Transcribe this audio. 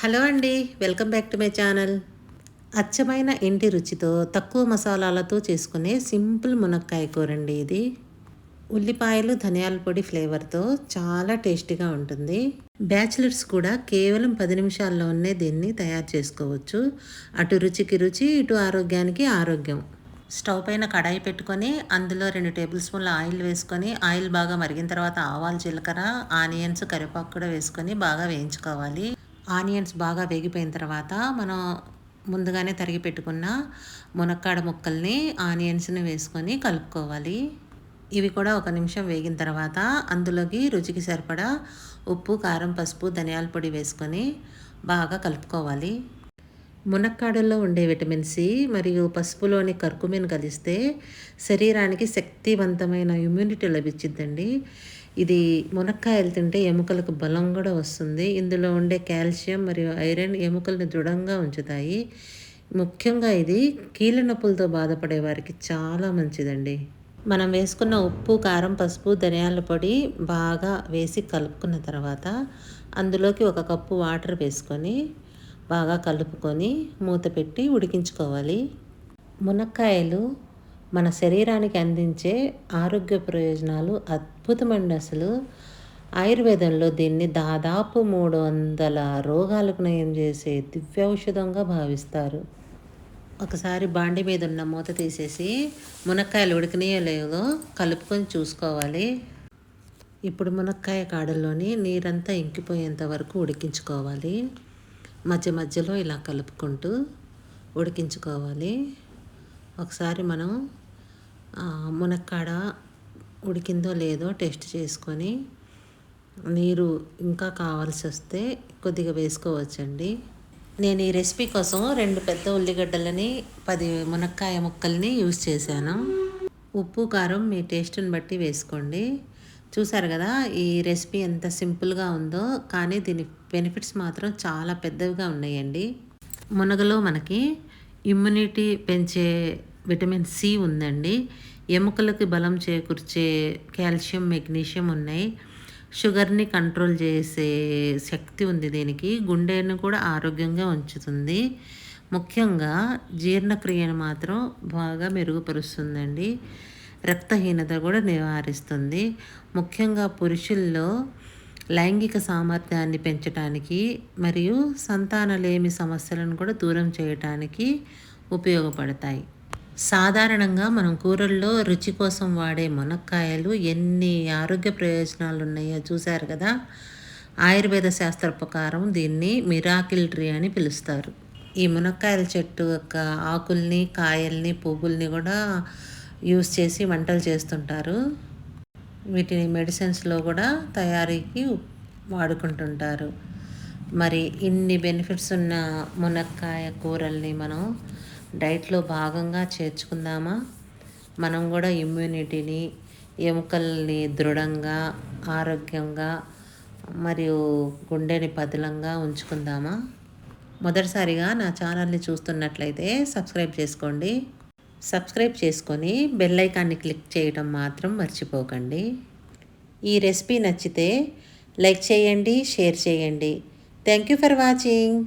Hello అండి welcome back to my channel. అచ్చమైన ఇంటి రుచితో తక్కువ మసాలాలతో చేసుకునే సింపుల్ మునక్కాయ కూర అండి ఇది. ఉల్లిపాయలు ధనియాల పొడి ఫ్లేవర్తో చాలా టేస్టీగా ఉంటుంది. బ్యాచిలర్స్ కూడా కేవలం పది నిమిషాల్లోనే దీన్ని తయారు చేసుకోవచ్చు. అటు రుచికి రుచి ఇటు ఆరోగ్యానికి ఆరోగ్యం. స్టవ్ పైన కడాయి పెట్టుకొని అందులో రెండు టేబుల్ స్పూన్ల ఆయిల్ వేసుకొని ఆయిల్ బాగా మరిగిన తర్వాత ఆవాలు జీలకర్ర ఆనియన్స్ కరివేపాకు కూడా వేసుకొని బాగా వేయించుకోవాలి. ఆనియన్స్ బాగా వేగిపోయిన తర్వాత మనం ముందుగానే తరిగి పెట్టుకున్న మునక్కాడ ముక్కల్ని ఆనియన్స్ని వేసుకొని కలుపుకోవాలి. ఇవి కూడా ఒక నిమిషం వేగిన తర్వాత అందులోకి రుచికి సరిపడా ఉప్పు కారం పసుపు ధనియాల పొడి వేసుకొని బాగా కలుపుకోవాలి. మునక్కాడల్లో ఉండే విటమిన్ సి మరియు పసుపులోని కర్కుమిన్ కలిస్తే శరీరానికి శక్తివంతమైన ఇమ్యూనిటీ లభించిద్దండి ఇది మునక్కాయలు తింటే ఎముకలకు బలం కూడా వస్తుంది. ఇందులో ఉండే కాల్షియం మరియు ఐరన్ ఎముకల్ని దృఢంగా ఉంచుతాయి. ముఖ్యంగా ఇది కీళ్ళ నొప్పులతో బాధపడే వారికి చాలా మంచిదండి. మనం వేసుకున్న ఉప్పు కారం పసుపు ధనియాల పొడి బాగా వేసి కలుపుకున్న తర్వాత అందులోకి ఒక కప్పు వాటర్ వేసుకొని బాగా కలుపుకొని మూత పెట్టి ఉడికించుకోవాలి. మునక్కాయలు మన శరీరానికి అందించే ఆరోగ్య ప్రయోజనాలు అద్భుతమండి అసలు. ఆయుర్వేదంలో దీన్ని దాదాపు మూడు వందల రోగాలకు నయం చేసే దివ్యౌషధంగా భావిస్తారు. ఒకసారి బాండి మీద ఉన్న మూత తీసేసి మునక్కాయలు ఉడికినాయో లేదో కలుపుకొని చూసుకోవాలి. ఇప్పుడు మునక్కాయ కాడల్లోని నీరంతా ఇంకిపోయేంత వరకు ఉడికించుకోవాలి. మధ్య మధ్యలో ఇలా కలుపుకుంటూ ఉడికించుకోవాలి. ఒకసారి మనం మునక్కాడ ఉడికిందో లేదో టెస్ట్ చేసుకొని నీరు ఇంకా కావాల్సి వస్తే కొద్దిగా వేసుకోవచ్చండి. నేను ఈ రెసిపీ కోసం రెండు పెద్ద ఉల్లిగడ్డలని పది మునక్కాయ ముక్కల్ని యూజ్ చేశాను. ఉప్పు కారం మీ టేస్ట్ని బట్టి వేసుకోండి. చూసారు కదా ఈ రెసిపీ ఎంత సింపుల్గా ఉందో కానీ దీని బెనిఫిట్స్ మాత్రం చాలా పెద్దవిగా ఉన్నాయండి. మునగలో మనకి ఇమ్యూనిటీ పెంచే విటమిన్ సి ఉందండి. ఎముకలకి బలం చేకూర్చే కాల్షియం మెగ్నీషియం ఉన్నాయి. షుగర్ని కంట్రోల్ చేసే శక్తి ఉంది దీనికి. గుండెను కూడా ఆరోగ్యంగా ఉంచుతుంది. ముఖ్యంగా జీర్ణక్రియను మాత్రం బాగా మెరుగుపరుస్తుందండి. రక్తహీనత కూడా నివారిస్తుంది. ముఖ్యంగా పురుషుల్లో లైంగిక సామర్థ్యాన్ని పెంచడానికి మరియు సంతానలేమి సమస్యలను కూడా దూరం చేయటానికి ఉపయోగపడతాయి. సాధారణంగా మనం కూరల్లో రుచి కోసం వాడే మునక్కాయలు ఎన్ని ఆరోగ్య ప్రయోజనాలు ఉన్నాయో చూశారు కదా? ఆయుర్వేద శాస్త్ర ప్రకారం దీన్ని మిరాకిల్ ట్రీ అని పిలుస్తారు. ఈ మునక్కాయల చెట్టు యొక్క ఆకుల్ని కాయల్ని పువ్వుల్ని కూడా యూస్ చేసి వంటలు చేస్తుంటారు. వీటిని మెడిసిన్స్లో కూడా తయారీకి వాడుకుంటుంటారు. మరి ఇన్ని బెనిఫిట్స్ ఉన్న మునక్కాయ కూరల్ని మనం డైట్లో భాగంగా చేర్చుకుందామా? మనం కూడా ఇమ్యూనిటీని ఎముకల్ని దృఢంగా ఆరోగ్యంగా మరియు గుండెని పదిలంగా ఉంచుకుందామా? మొదటిసారిగా నా ఛానల్ని చూస్తున్నట్లయితే సబ్స్క్రైబ్ చేసుకోండి. సబ్స్క్రైబ్ చేసుకొని బెల్ ఐకాన్ని క్లిక్ చేయడం మాత్రం మర్చిపోకండి. ఈ రెసిపీ నచ్చితే లైక్ చేయండి షేర్ చేయండి. Thank you for watching.